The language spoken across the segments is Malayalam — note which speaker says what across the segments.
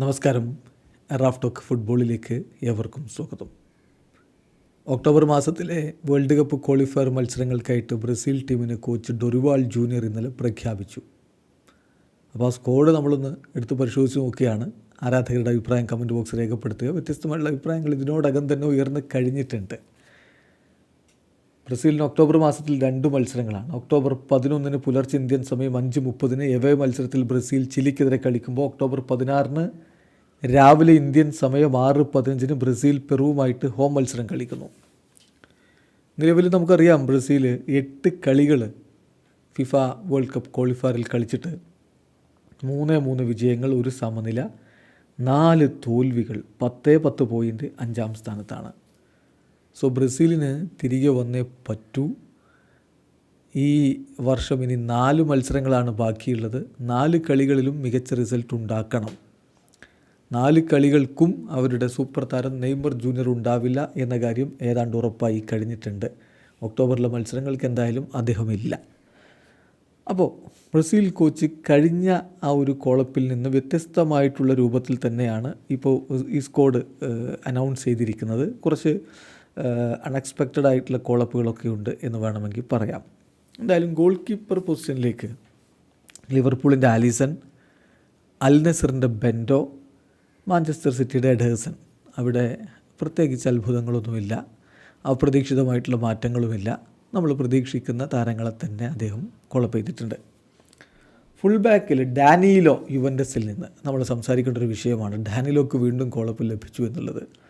Speaker 1: നമസ്കാരം. റാഫ് ടോക്ക് ഫുട്ബോളിലേക്ക് ഏവർക്കും സ്വാഗതം. ഒക്ടോബർ മാസത്തിലെ വേൾഡ് കപ്പ് ക്വാളിഫയർ മത്സരങ്ങൾക്കായിട്ട് ബ്രസീൽ ടീമിന് കോച്ച് ഡൊറിവാൾ ജൂനിയർ ഇന്നലെ പ്രഖ്യാപിച്ചു. അപ്പോൾ ആ സ്കോഡ് നമ്മളൊന്ന് എടുത്ത് പരിശോധിച്ച് നോക്കിയാണ്. ആരാധകരുടെ അഭിപ്രായം കമന്റ് ബോക്സ് രേഖപ്പെടുത്തുക. വ്യത്യസ്തമായിട്ടുള്ള അഭിപ്രായങ്ങൾ ഇതിനോടകം തന്നെ ഉയർന്ന് കഴിഞ്ഞിട്ടുണ്ട്. ബ്രസീലിന് ഒക്ടോബർ മാസത്തിൽ രണ്ട് മത്സരങ്ങളാണ്. ഒക്ടോബർ പതിനൊന്നിന് പുലർച്ചെ ഇന്ത്യൻ സമയം അഞ്ച് മുപ്പതിന് എവേ മത്സരത്തിൽ ബ്രസീൽ ചിലിക്കെതിരെ കളിക്കുമ്പോൾ ഒക്ടോബർ പതിനാറിന് രാവിലെ ഇന്ത്യൻ സമയം ആറ് പതിനഞ്ചിന് ബ്രസീൽ പെറുവുമായിട്ട് ഹോം മത്സരം കളിക്കുന്നു. നിലവിൽ നമുക്കറിയാം ബ്രസീൽ എട്ട് കളികൾ ഫിഫ വേൾഡ് കപ്പ് ക്വാളിഫയറിൽ കളിച്ചിട്ട് മൂന്ന് മൂന്ന് വിജയങ്ങൾ ഒരു സമനില നാല് തോൽവികൾ പത്തേ പത്ത് പോയിന്റ് അഞ്ചാം സ്ഥാനത്താണ്. സോ ബ്രസീലിന് തിരികെ വന്നേ പറ്റൂ. ഈ വർഷം ഇനി നാല് മത്സരങ്ങളാണ് ബാക്കിയുള്ളത്. നാല് കളികളിലും മികച്ച റിസൾട്ട് ഉണ്ടാക്കണം. നാല് കളികൾക്കും അവരുടെ സൂപ്പർ താരം നെയ്മർ ജൂനിയർ ഉണ്ടാവില്ല എന്ന കാര്യം ഏതാണ്ട് ഉറപ്പായി കഴിഞ്ഞിട്ടുണ്ട്. ഒക്ടോബറിലെ മത്സരങ്ങൾക്ക് എന്തായാലും അദ്ദേഹമില്ല. അപ്പോൾ ബ്രസീൽ കോച്ച് കഴിഞ്ഞ ആ ഒരു കോളപ്പിൽ നിന്ന് വ്യത്യസ്തമായിട്ടുള്ള രൂപത്തിൽ തന്നെയാണ് ഇപ്പോൾ ഈ സ്കോഡ് അനൗൺസ് ചെയ്തിരിക്കുന്നത്. കുറച്ച് അൺഎക്സ്പെക്റ്റഡ് ആയിട്ടുള്ള കോളപ്പുകളൊക്കെ ഉണ്ട് എന്ന് വേണമെങ്കിൽ പറയാം. എന്തായാലും ഗോൾ കീപ്പർ പൊസിഷനിലേക്ക് ലിവർപൂളിന്റെ ആലിസൺ അൽ നസറിന്റെ ബെൻഡോ മാഞ്ചസ്റ്റർ സിറ്റിയുടെ എഡേഴ്സൺ. അവിടെ പ്രത്യേകിച്ച് അത്ഭുതങ്ങളൊന്നുമില്ല. അപ്രതീക്ഷിതമായിട്ടുള്ള മാറ്റങ്ങളുമില്ല. നമ്മൾ പ്രതീക്ഷിക്കുന്ന താരങ്ങളെ തന്നെ അദ്ദേഹം കൊളപ്പ് ചെയ്തിട്ടുണ്ട്. ഫുൾ ബാക്കിൽ ഡാനിയിലോ യുവൻഡസിൽ നിന്ന് നമ്മൾ സംസാരിക്കേണ്ട ഒരു വിഷയമാണ്. ഡാനിലോക്ക് വീണ്ടും കോളപ്പ് ലഭിച്ചു എന്നുള്ളത്.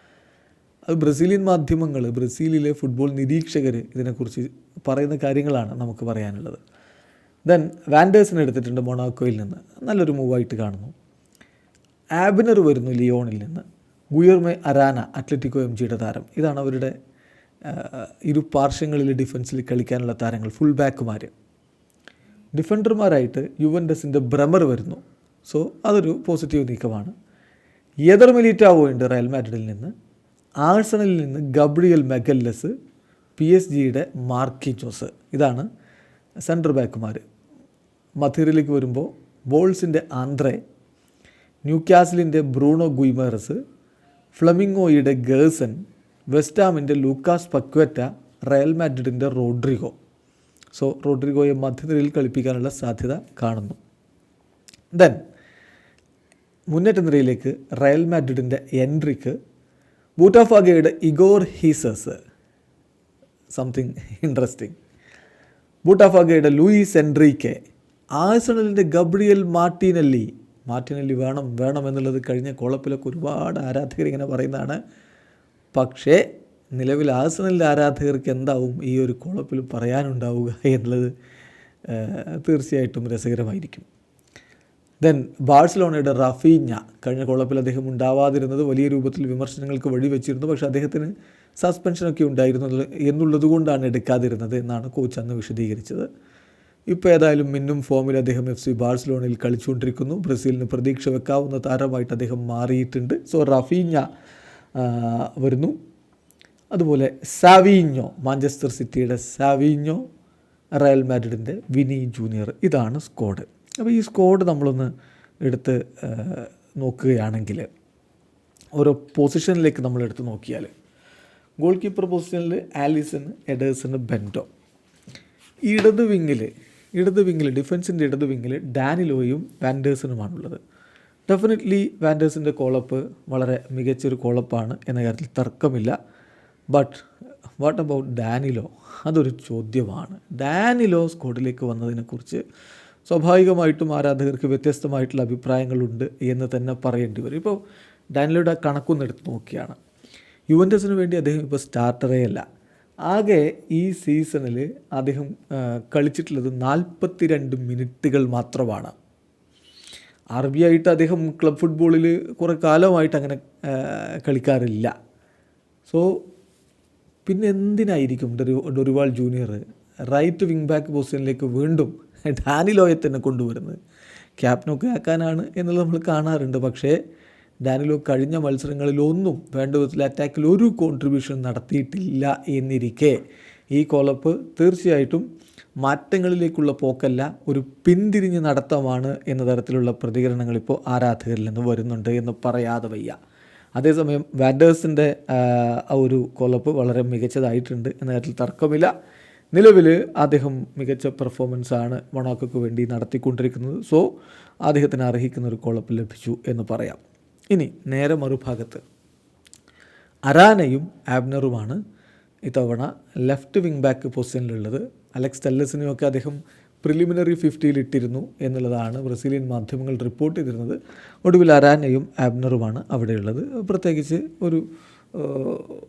Speaker 1: അത് ബ്രസീലിയൻ മാധ്യമങ്ങൾ ബ്രസീലിലെ ഫുട്ബോൾ നിരീക്ഷകർ ഇതിനെക്കുറിച്ച് പറയുന്ന കാര്യങ്ങളാണ് നമുക്ക് പറയാനുള്ളത്. ദെൻ വാൻഡേഴ്സിനെ എടുത്തിട്ടുണ്ട് മൊണാക്കോയിൽ നിന്ന്. നല്ലൊരു മൂവായിട്ട് കാണുന്നു. ആബിനർ വരുന്നു ലിയോണിൽ നിന്ന്. ഗുയർമെ അരാന അത്ലറ്റിക്കോ എം ജിയുടെ താരം. ഇതാണ് അവരുടെ ഇരു പാർശ്വങ്ങളിൽ ഡിഫൻസിൽ കളിക്കാനുള്ള താരങ്ങൾ ഫുൾ ബാക്കുമാർ ഡിഫൻഡർമാരായിട്ട് യുവൻഡസിന്റെ ബ്രമർ വരുന്നു. സോ അതൊരു പോസിറ്റീവ് നീക്കമാണ്. യദർ മിലിറ്റാവോ ഉണ്ട് റയൽ മാഡ്രിഡിൽ നിന്ന്. ആഴ്സണലിൽ നിന്ന് ഗബ്രിയൽ മെഗല്ലസ് പി എസ് ജിയുടെ മാർക്കി ജോസ് ഇതാണ് സെന്റർ ബാക്കുമാർ മധുരയിലേക്ക് വരുമ്പോൾ ബോൾസിന്റെ ആന്ധ്രെ ന്യൂക്യാസിലിന്റെ ബ്രൂണോ ഗുയ്മേറസ് ഫ്ലമിങ്ങോയുടെ ഗേഴ്സൺ വെസ്റ്റാമിന്റെ ലൂക്കാസ് പക്വറ്റ റയൽ മാഡ്രിഡിന്റെ റോഡ്രിഗോ. സോ റോഡ്രിഗോയെ മധ്യനിരയിൽ കളിപ്പിക്കാനുള്ള സാധ്യത കാണുന്നു. ദെൻ മുന്നേറ്റ നിരയിലേക്ക് റയൽ മാഡ്രിഡിന്റെ എൻട്രിക്ക് ബൂട്ടാഫാഗയുടെ ഇഗോർ ഹീസസ്. സംതിങ് ഇൻട്രസ്റ്റിംഗ് ബൂട്ടാഫാഗയുടെ ലൂയിസ് എൻട്രീക്കെ ആഴ്സണലിന്റെ ഗബ്രിയൽ മാർട്ടിനല്ലി മാർട്ടിനല്ലി വേണം വേണം എന്നുള്ളത് കഴിഞ്ഞ കോളപ്പിലൊക്കെ ഒരുപാട് ആരാധകർ ഇങ്ങനെ പറയുന്നതാണ്. പക്ഷേ നിലവിൽ ആഴ്സണലിന്റെ ആരാധകർക്ക് എന്താവും ഈ ഒരു കോളപ്പിൽ പറയാനുണ്ടാവുക എന്നുള്ളത് തീർച്ചയായിട്ടും രസകരമായിരിക്കും. ദെൻ ബാഴ്സലോണയുടെ റഫീഞ്ഞ കഴിഞ്ഞ കോളപ്പിൽ അദ്ദേഹം ഉണ്ടാവാതിരുന്നത് വലിയ രൂപത്തിൽ വിമർശനങ്ങൾക്ക് വഴിവെച്ചിരുന്നു പക്ഷേ അദ്ദേഹത്തിന് സസ്പെൻഷനൊക്കെ ഉണ്ടായിരുന്നു എന്നുള്ളതുകൊണ്ടാണ് എടുക്കാതിരുന്നത് എന്നാണ് കോച്ച് അന്ന് വിശദീകരിച്ചത്. ഇപ്പോൾ ഏതായാലും മിന്നും ഫോമിൽ അദ്ദേഹം എഫ് സി ബാഴ്സലോണയിൽ കളിച്ചുകൊണ്ടിരിക്കുന്നു. ബ്രസീലിന് പ്രതീക്ഷ വെക്കാവുന്ന താരമായിട്ട് അദ്ദേഹം മാറിയിട്ടുണ്ട്. സോ റഫീഞ്ഞ വരുന്നു. അതുപോലെ സാവീഞ്ഞോ മാഞ്ചസ്റ്റർ സിറ്റിയുടെ സാവീഞ്ഞോ റയൽ മാഡ്രിഡിന്റെ വിനി ജൂനിയർ ഇതാണ് സ്ക്വാഡ് അപ്പോൾ ഈ സ്ക്വാഡ് നമ്മളൊന്ന് എടുത്ത് നോക്കുകയാണെങ്കിൽ ഓരോ പൊസിഷനിലേക്ക് നമ്മൾ എടുത്ത് നോക്കിയാൽ ഗോൾ കീപ്പർ പൊസിഷനിൽ ആലിസൺ എഡേഴ്സൺ ബെൻഡോ. ഇടത് വിങ്ങിൽ ഇടത് വിങ്ങിൽ ഡിഫൻസിന്റെ ഇടത് വിങ്ങിൽ ഡാനിലോയും വാൻഡേഴ്സനുമാണുള്ളത് ഡെഫിനറ്റ്ലി വാൻഡേഴ്സിന്റെ കോളപ്പ് വളരെ മികച്ചൊരു കോളപ്പാണ് എന്ന കാര്യത്തിൽ തർക്കമില്ല. But what about Danilo? അതൊരു ചോദ്യമാണ്. ഡാനിലോ സ്കോഡിലേക്ക് വന്നതിനെക്കുറിച്ച് സ്വാഭാവികമായിട്ടും ആരാധകർക്ക് വ്യത്യസ്തമായിട്ടുള്ള അഭിപ്രായങ്ങളുണ്ട് എന്ന് തന്നെ പറയേണ്ടി വരും. ഇപ്പോൾ ഡാനിലോയുടെ കണക്കൊന്നും എടുത്ത് നോക്കിയാണ്. യുവന്റസിന് വേണ്ടി അദ്ദേഹം ഇപ്പോൾ സ്റ്റാർട്ടറേ അല്ല. ആകെ ഈ സീസണിൽ അദ്ദേഹം കളിച്ചിട്ടുള്ളത് നാൽപ്പത്തിരണ്ട് മിനിറ്റുകൾ മാത്രമാണ്. ആർ ബി ആയിട്ട് അദ്ദേഹം ക്ലബ് ഫുട്ബോളിൽ കുറേ കാലമായിട്ട് അങ്ങനെ കളിക്കാറില്ല. സോ പിന്നെ എന്തിനായിരിക്കും Dorival Junior right wing back പൊസിഷനിലേക്ക് വീണ്ടും ഡാനിലോയെ തന്നെ കൊണ്ടുവരുന്നത്. ക്യാപ്റ്റനൊക്കെ ആക്കാനാണ് എന്നുള്ളത് നമ്മൾ കാണാറുണ്ട്. പക്ഷേ ഡാനിലോ കഴിഞ്ഞ മത്സരങ്ങളിലൊന്നും വേണ്ട വിധത്തിൽ അറ്റാക്കിൽ ഒരു കോൺട്രിബ്യൂഷൻ നടത്തിയിട്ടില്ല എന്നിരിക്കെ ഈ കോളപ്പ് തീർച്ചയായിട്ടും മാറ്റങ്ങളിലേക്കുള്ള പോക്കല്ല ഒരു പിന്തിരിഞ്ഞ് നടത്തമാണ് എന്ന തരത്തിലുള്ള പ്രതികരണങ്ങൾ ഇപ്പോൾ ആരാധകരിൽ നിന്ന് വരുന്നുണ്ട് എന്ന് പറയാതെ വയ്യ. അതേസമയം വാൻഡേഴ്സിന്റെ ആ ഒരു കൊലപ്പ് വളരെ മികച്ചതായിട്ടുണ്ട് എന്ന കാര്യത്തിൽ തർക്കമില്ല. നിലവിൽ അദ്ദേഹം മികച്ച പെർഫോമൻസ് ആണ് മൊണാക്കോക്ക് വേണ്ടി നടത്തിക്കൊണ്ടിരിക്കുന്നത്. സോ അദ്ദേഹത്തിന് അർഹിക്കുന്ന ഒരു കോളപ്പ് ലഭിച്ചു എന്ന് പറയാം. ഇനി നേരെ മറുഭാഗത്ത്. അരാനയും ആബ്നറുമാണ് ഇത്തവണ ലെഫ്റ്റ് വിങ് ബാക്ക് പൊസിഷനിലുള്ളത് അലക്സ് ടെല്ലസിനെയൊക്കെ അദ്ദേഹം പ്രിലിമിനറി ഫിഫ്റ്റിയിൽ ഇട്ടിരുന്നു എന്നുള്ളതാണ് ബ്രസീലിയൻ മാധ്യമങ്ങൾ റിപ്പോർട്ട് ചെയ്തിരുന്നത്. ഒടുവിൽ അരാനയും ആബ്നറുമാണ് അവിടെയുള്ളത് പ്രത്യേകിച്ച് ഒരു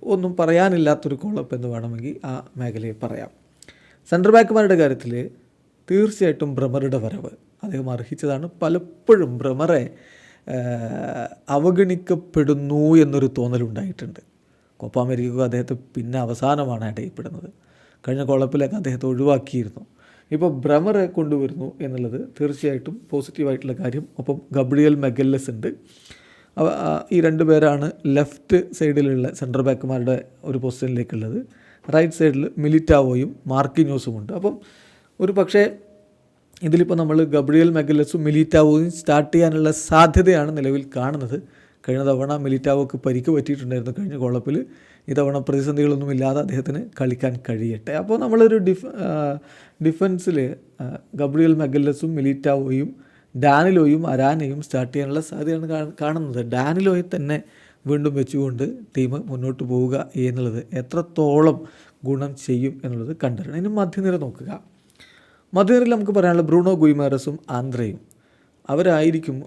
Speaker 1: ഒന്നും പറയാനില്ലാത്തൊരു കോളപ്പ് എന്ന് വേണമെങ്കിൽ ആ മേഖലയെ പറയാം. സെൻട്രൽ ബാക്കുമാരുടെ കാര്യത്തിൽ തീർച്ചയായിട്ടും ബ്രമറുടെ വരവ്. അദ്ദേഹം അർഹിച്ചതാണ്. പലപ്പോഴും ബ്രമറെ അവഗണിക്കപ്പെടുന്നു എന്നൊരു തോന്നലുണ്ടായിട്ടുണ്ട് കോപ്പ അമേരിക്ക അദ്ദേഹത്തെ പിന്നെ അവസാനമാണ് അടയപ്പെടുന്നത്. കഴിഞ്ഞ കോളപ്പിലൊക്കെ അദ്ദേഹത്തെ ഒഴിവാക്കിയിരുന്നു. ഇപ്പോൾ ഭ്രമറെ കൊണ്ടുവരുന്നു എന്നുള്ളത് തീർച്ചയായിട്ടും പോസിറ്റീവായിട്ടുള്ള കാര്യം. ഒപ്പം ഗബ്രിയൽ മെഗല്ലസ് ഉണ്ട്. ഈ രണ്ട് പേരാണ് ലെഫ്റ്റ് സൈഡിലുള്ള സെൻട്രൽ ബാക്കുമാരുടെ ഒരു പൊസിഷനിലേക്കുള്ളത്. റൈറ്റ് സൈഡിൽ മിലിറ്റാവോയും മാർക്കിന്യൂസും ഉണ്ട് അപ്പം ഒരു പക്ഷേ ഇതിലിപ്പോൾ നമ്മൾ ഗബ്രിയൽ മെഗലസും മിലിറ്റാവോയും സ്റ്റാർട്ട് ചെയ്യാനുള്ള സാധ്യതയാണ് നിലവിൽ കാണുന്നത്. കഴിഞ്ഞ തവണ മിലിറ്റാവോക്ക് പരിക്ക് പറ്റിയിട്ടുണ്ടായിരുന്നു കഴിഞ്ഞ കോളപ്പിൽ. ഇത്തവണ പ്രതിസന്ധികളൊന്നും ഇല്ലാതെ അദ്ദേഹത്തിന് കളിക്കാൻ കഴിയട്ടെ. അപ്പോൾ നമ്മളൊരു ഡിഫ് ഡിഫൻസിൽ ഗബ്രിയൽ മെഗല്ലസും മിലിറ്റാവോയും ഡാനിലോയും അരാനയും സ്റ്റാർട്ട് ചെയ്യാനുള്ള സാധ്യതയാണ് കാണുന്നത്. ഡാനിലോയെ തന്നെ വീണ്ടും വെച്ചുകൊണ്ട് ടീം മുന്നോട്ട് പോവുക എന്നുള്ളത് എത്രത്തോളം ഗുണം ചെയ്യും എന്നുള്ളത് കണ്ടറിയണം. ഇനി മധ്യനിര നോക്കുക. മധ്യനിരയിൽ നമുക്ക് പറയാനുള്ള ബ്രൂണോ ഗുയിമാരസും ആന്ധ്രയും. അവരായിരിക്കും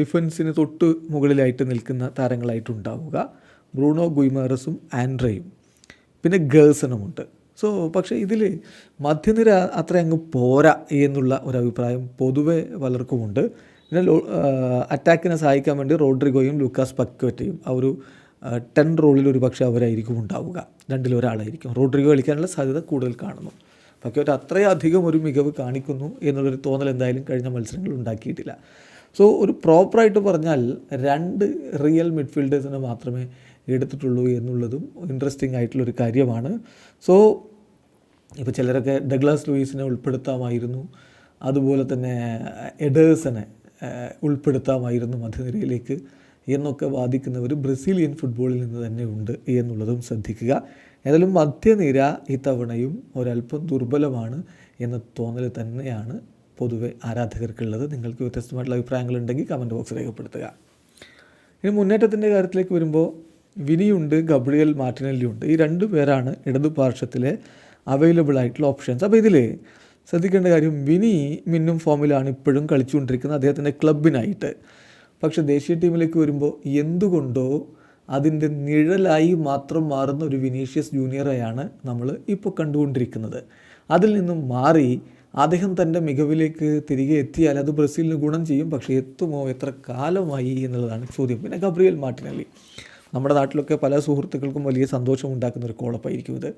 Speaker 1: ഡിഫൻസിന് തൊട്ട് മുകളിലായിട്ട് നിൽക്കുന്ന താരങ്ങളായിട്ടുണ്ടാവുക ബ്രൂണോ ഗുയിമാരസും ആൻഡ്രയും പിന്നെ ഗേഴ്സണുമുണ്ട് സോ പക്ഷേ ഇതിൽ മധ്യനിര അത്ര അങ്ങ് പോരാ എന്നുള്ള ഒരു അഭിപ്രായം പൊതുവെ പലർക്കുമുണ്ട് പിന്നെ അറ്റാക്കിനെ സഹായിക്കാൻ വേണ്ടി റോഡ്രിഗോയും ലൂക്കാസ് പക്വറ്റയും ആ ഒരു ടെൻ റോളിൽ ഒരു പക്ഷേ അവരായിരിക്കും ഉണ്ടാവുക. രണ്ടിലൊരാളായിരിക്കും റോഡ്രിഗോ കളിക്കാനുള്ള സാധ്യത കൂടുതൽ കാണുന്നു. പക്വറ്റ അത്രയധികം ഒരു മികവ് കാണിക്കുന്നു എന്നുള്ളൊരു തോന്നൽ എന്തായാലും കഴിഞ്ഞ മത്സരങ്ങളിൽ ഉണ്ടാക്കിയിട്ടില്ല. സോ ഒരു പ്രോപ്പറായിട്ട് പറഞ്ഞാൽ രണ്ട് റിയൽ മിഡ്ഫീൽഡേഴ്സിനെ മാത്രമേ എടുത്തിട്ടുള്ളൂ എന്നുള്ളതും ഇൻട്രസ്റ്റിംഗ് ആയിട്ടുള്ളൊരു കാര്യമാണ്. സോ ഇപ്പോൾ ചിലരൊക്കെ ഡഗ്ലാസ് ലൂയിസിനെ ഉൾപ്പെടുത്താമായിരുന്നു. അതുപോലെ തന്നെ എഡേഴ്സനെ ഉൾപ്പെടുത്താമായിരുന്നു മധ്യനിരയിലേക്ക് എന്നൊക്കെ വാദിക്കുന്നവർ ബ്രസീലിയൻ ഫുട്ബോളിൽ നിന്ന് തന്നെ ഉണ്ട് എന്നുള്ളതും ശ്രദ്ധിക്കുക. ഏതായാലും മധ്യനിര ഇത്തവണയും ഒരല്പം ദുർബലമാണ് എന്ന തോന്നൽ തന്നെയാണ് പൊതുവെ ആരാധകർക്കുള്ളത്. നിങ്ങൾക്ക് വ്യത്യസ്തമായിട്ടുള്ള അഭിപ്രായങ്ങളുണ്ടെങ്കിൽ കമന്റ് ബോക്സ് രേഖപ്പെടുത്തുക. ഇനി മുന്നേറ്റത്തിന്റെ കാര്യത്തിലേക്ക് വരുമ്പോൾ വിനിയുണ്ട് ഗബ്രിയൽ മാർട്ടിനെല്ലിയുണ്ട്. ഈ രണ്ടു പേരാണ് ഇടതു പാർശ്വത്തിലെ അവൈലബിൾ ആയിട്ടുള്ള ഓപ്ഷൻസ് അപ്പോൾ ഇതിൽ ശ്രദ്ധിക്കേണ്ട കാര്യം വിനി മിന്നും ഫോമിലാണ് ഇപ്പോഴും കളിച്ചുകൊണ്ടിരിക്കുന്നത് അദ്ദേഹത്തിന്റെ ക്ലബിനായിട്ട്. പക്ഷേ ദേശീയ ടീമിലേക്ക് വരുമ്പോൾ എന്തുകൊണ്ടോ അതിന്റെ നിഴലായി മാത്രം മാറുന്ന ഒരു വിനീഷ്യസ് ജൂനിയറെയാണ് നമ്മൾ ഇപ്പോൾ കണ്ടുകൊണ്ടിരിക്കുന്നത്. അതിൽ നിന്നും മാറി അദ്ദേഹം തന്റെ മികവിലേക്ക് തിരികെ എത്തിയാൽ അത് ബ്രസീലിന് ഗുണം ചെയ്യും പക്ഷേ എത്തുമോ എത്ര കാലമായി എന്നുള്ളതാണ് ചോദ്യം. പിന്നെ ഗബ്രിയൽ മാർട്ടിനല്ലി. നമ്മുടെ നാട്ടിലൊക്കെ പല സുഹൃത്തുക്കൾക്കും വലിയ സന്തോഷം ഉണ്ടാക്കുന്ന ഒരു കോളപ്പായിരിക്കും ഇത്.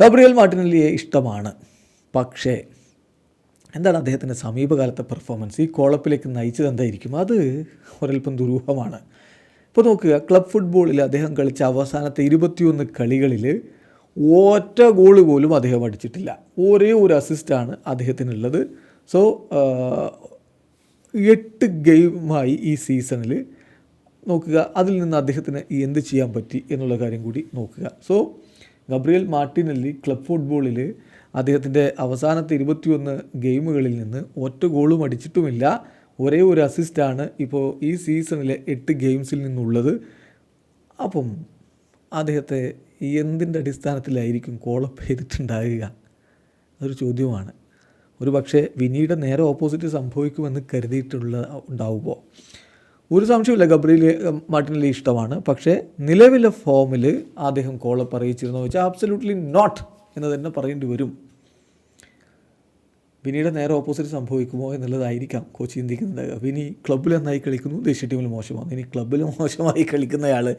Speaker 1: ഗബ്രിയൽ മാർട്ടിനല്ലിയെ ഇഷ്ടമാണ്. പക്ഷേ എന്താണ് അദ്ദേഹത്തിന്റെ സമീപകാലത്തെ പെർഫോമൻസ് ഈ കോളപ്പിലേക്ക് നയിച്ചത് എന്തായിരിക്കും? അത് ഒരൽപ്പം ദുരൂഹമാണ്. ഇപ്പോൾ നോക്കുക ക്ലബ് ഫുട്ബോളിൽ അദ്ദേഹം കളിച്ച അവസാനത്തെ ഇരുപത്തിയൊന്ന് കളികളിൽ ഒറ്റ ഗോൾ പോലും അദ്ദേഹം അടിച്ചിട്ടില്ല. ഒരേ ഒരു അസിസ്റ്റാണ് അദ്ദേഹത്തിനുള്ളത്. സോ എട്ട് ഗെയിമായി ഈ സീസണിൽ നോക്കുക അതിൽ നിന്ന് അദ്ദേഹത്തിന് എന്ത് ചെയ്യാൻ പറ്റി എന്നുള്ള കാര്യം കൂടി നോക്കുക. സോ ഗബ്രിയൽ മാർട്ടിനല്ലി ക്ലബ് ഫുട്ബോളിൽ അദ്ദേഹത്തിന്റെ അവസാനത്തെ ഇരുപത്തിയൊന്ന് ഗെയിമുകളിൽ നിന്ന് ഒറ്റ ഗോളും അടിച്ചിട്ടുമില്ല. ഒരേ ഒരു അസിസ്റ്റാണ് ഇപ്പോൾ ഈ സീസണിലെ എട്ട് ഗെയിംസിൽ നിന്നുള്ളത്. അപ്പം അദ്ദേഹത്തെ എന്തിന്റെ അടിസ്ഥാനത്തിലായിരിക്കും കോളപ്പ് ചെയ്തിട്ടുണ്ടാകുക അതൊരു ചോദ്യമാണ്. ഒരു പക്ഷേ വിനിയുടെ നേരെ ഓപ്പോസിറ്റ് സംഭവിക്കുമെന്ന് കരുതിയിട്ടുള്ള ഉണ്ടാവുമ്പോൾ ഒരു സംശയമില്ല ഗബ്രിയിൽ മാർട്ടിനലി ഇഷ്ടമാണ്. പക്ഷേ നിലവിലെ ഫോമിൽ അദ്ദേഹം കോളപ്പ് അറിയിച്ചിരുന്നു വെച്ചാൽ ആബ്സല്യൂട്ട്ലി നോട്ട് എന്ന് തന്നെ പറയേണ്ടി വരും. വിനിയുടെ നേരെ ഓപ്പോസിറ്റ് സംഭവിക്കുമോ എന്നുള്ളതായിരിക്കാം കോച്ച് ചിന്തിക്കുന്നത്. വിനി ക്ലബ്ബിൽ നന്നായി കളിക്കുന്നു ദേശീയ ടീമിൽ മോശമാണ്. ഇനി ക്ലബ്ബിൽ മോശമായി കളിക്കുന്നയാൾ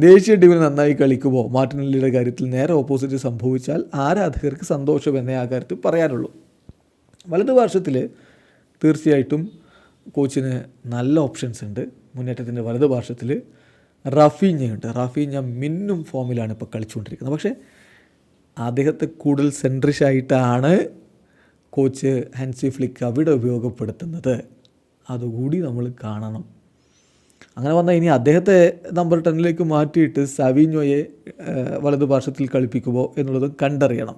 Speaker 1: ദേശീയ ടീമിൽ നന്നായി കളിക്കുമോ? മാർട്ടിനല്ലിയുടെ കാര്യത്തിൽ നേരെ ഓപ്പോസിറ്റ് സംഭവിച്ചാൽ ആരാധകർക്ക് സന്തോഷം എന്നേ ആ കാര്യത്തിൽ പറയാനുള്ളൂ. വലതുപാർശ്വത്തിൽ തീർച്ചയായിട്ടും കോച്ചിന് നല്ല ഓപ്ഷൻസ് ഉണ്ട്. മുന്നേറ്റത്തിന്റെ വലതുപാർശ്വത്തിൽ റഫീഞ്ഞയുണ്ട്. റഫീഞ്ഞ മിന്നും ഫോമിലാണ് ഇപ്പോൾ കളിച്ചുകൊണ്ടിരിക്കുന്നത്. പക്ഷേ അദ്ദേഹത്തെ കൂടുതൽ സെൻട്രിഷായിട്ടാണ് കോച്ച് ഹൻസി ഫ്ലിക്ക് അവിടെ ഉപയോഗപ്പെടുത്തുന്നത്. അതുകൂടി നമ്മൾ കാണണം. അങ്ങനെ വന്നാൽ ഇനി അദ്ദേഹത്തെ നമ്പർ ടെന്നിലേക്ക് മാറ്റിയിട്ട് സവീഞ്ഞോയെ വലതുപാർശ്വത്തിൽ കളിപ്പിക്കുമോ എന്നുള്ളത് കണ്ടറിയണം.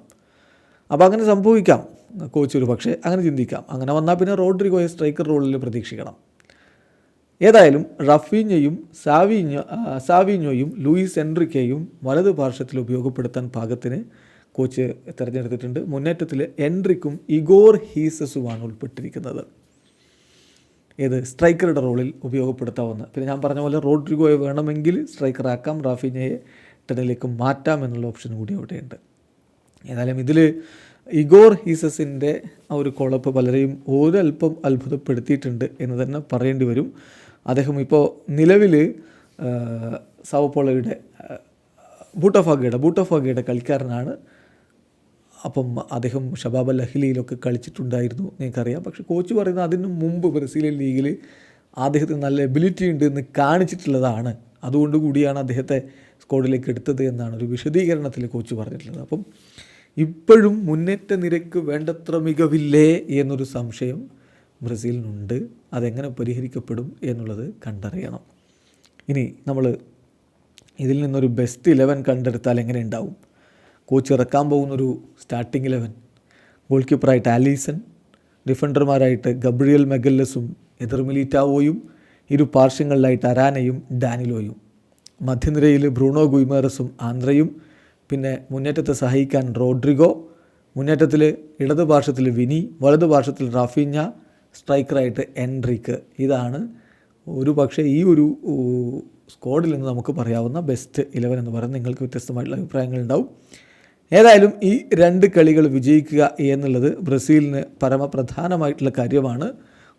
Speaker 1: അപ്പോൾ അങ്ങനെ സംഭവിക്കാം. കോച്ച് ഒരു പക്ഷേ അങ്ങനെ ചിന്തിക്കാം. അങ്ങനെ വന്നാൽ പിന്നെ റോഡ്രിഗോയെ സ്ട്രൈക്കർ റോളിൽ പ്രതീക്ഷിക്കണം. ഏതായാലും റഫീഞ്ഞയും സാവിഞ്ഞോ സാവിഞ്ഞോയും ലൂയിസ് എൻട്രിക്കയും വലതു പാർശ്വത്തിൽ ഉപയോഗപ്പെടുത്താൻ പാകത്തിന് കോച്ച് തിരഞ്ഞെടുത്തിട്ടുണ്ട്. മുന്നേറ്റത്തിൽ എൻട്രിക്കും ഇഗോർ ഹീസസുമാണ് ഉൾപ്പെട്ടിരിക്കുന്നത്. ഏത് സ്ട്രൈക്കറുടെ റോളിൽ ഉപയോഗപ്പെടുത്താവുന്ന. പിന്നെ ഞാൻ പറഞ്ഞ പോലെ റോഡ്രിഗോയെ വേണമെങ്കിൽ സ്ട്രൈക്കറാക്കാം റാഫിനയെ ടെനിലേക്ക് മാറ്റാം എന്നുള്ള ഓപ്ഷൻ കൂടി അവിടെയുണ്ട്. ഏതായാലും ഇതിൽ ഇഗോർ ഹീസസിന്റെ ആ ഒരു കുളപ്പ് പലരെയും ഒരല്പം അത്ഭുതപ്പെടുത്തിയിട്ടുണ്ട് എന്ന് തന്നെ പറയേണ്ടി വരും. അദ്ദേഹം ഇപ്പോൾ നിലവിൽ സാവപ്പോളയുടെ ബൂട്ടോഫാഗയുടെ ബൂട്ടോഫാഗയുടെ കളിക്കാരനാണ്. അപ്പം അദ്ദേഹം ഷബാബ് അൽ കളിച്ചിട്ടുണ്ടായിരുന്നു നിങ്ങൾക്കറിയാം പക്ഷെ കോച്ച് പറയുന്നത് അതിനു മുമ്പ് ബ്രസീലിയൻ ലീഗിൽ അദ്ദേഹത്തിന് നല്ല എബിലിറ്റി ഉണ്ട് എന്ന് കാണിച്ചിട്ടുള്ളതാണ്. അതുകൊണ്ട് കൂടിയാണ് അദ്ദേഹത്തെ സ്ക്വാഡിലേക്ക് എടുത്തത് എന്നാണ് ഒരു വിശദീകരണത്തിൽ കോച്ച് പറഞ്ഞിട്ടുള്ളത്. അപ്പം ഇപ്പോഴും മുന്നേറ്റ നിരക്ക് വേണ്ടത്ര മികവില്ലേ എന്നൊരു സംശയം ബ്രസീലിനുണ്ട്. അതെങ്ങനെ പരിഹരിക്കപ്പെടും എന്നുള്ളത് കണ്ടറിയണം. ഇനി നമ്മൾ ഇതിൽ നിന്നൊരു ബെസ്റ്റ് ഇലവൻ കണ്ടെടുത്താൽ എങ്ങനെ ഉണ്ടാവും? കോച്ച് ഇറക്കാൻ പോകുന്നൊരു സ്റ്റാർട്ടിംഗ് ഇലവൻ ഗോൾ കീപ്പറായിട്ട് ആലീസൺ ഡിഫൻഡർമാരായിട്ട് ഗബ്രിയൽ മെഗല്ലസും എതിർ മിലിറ്റാവോയും ഇരു പാർശ്വങ്ങളിലായിട്ട് അരാനയും ഡാനിലോയും. മധ്യനിരയിൽ ബ്രൂണോ ഗുയ്മേറസും ആന്ധ്രയും പിന്നെ മുന്നേറ്റത്തെ സഹായിക്കാൻ റോഡ്രിഗോ മുന്നേറ്റത്തിൽ ഇടത് പാർശ്വത്തിൽ വിനി വലത് പാർശ്വത്തിൽ റാഫിഞ്ഞ സ്ട്രൈക്കറായിട്ട് എൻട്രിക്ക്. ഇതാണ് ഒരു പക്ഷേ ഈ ഒരു സ്ക്വാഡിൽ നിന്ന് നമുക്ക് പറയാവുന്ന ബെസ്റ്റ് ഇലവൻ എന്ന് പറയുന്നത്. നിങ്ങൾക്ക് വ്യത്യസ്തമായിട്ടുള്ള അഭിപ്രായങ്ങൾ ഉണ്ടാവും ഏതായാലും ഈ രണ്ട് കളികൾ വിജയിക്കുക എന്നുള്ളത് ബ്രസീലിന് പരമപ്രധാനമായിട്ടുള്ള കാര്യമാണ്.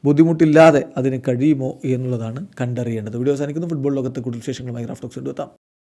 Speaker 1: ബുദ്ധിമുട്ടില്ലാതെ അതിന് കഴിയുമോ എന്നുള്ളതാണ് കണ്ടറിയേണ്ടത്. വീഡിയോ അവസാനിക്കുന്നു. ഫുട്ബോൾ ലോകത്തെ കൂടുതൽ വിശേഷങ്ങളുമായി റാഫ്റ്റോക്സ് എടുത്താം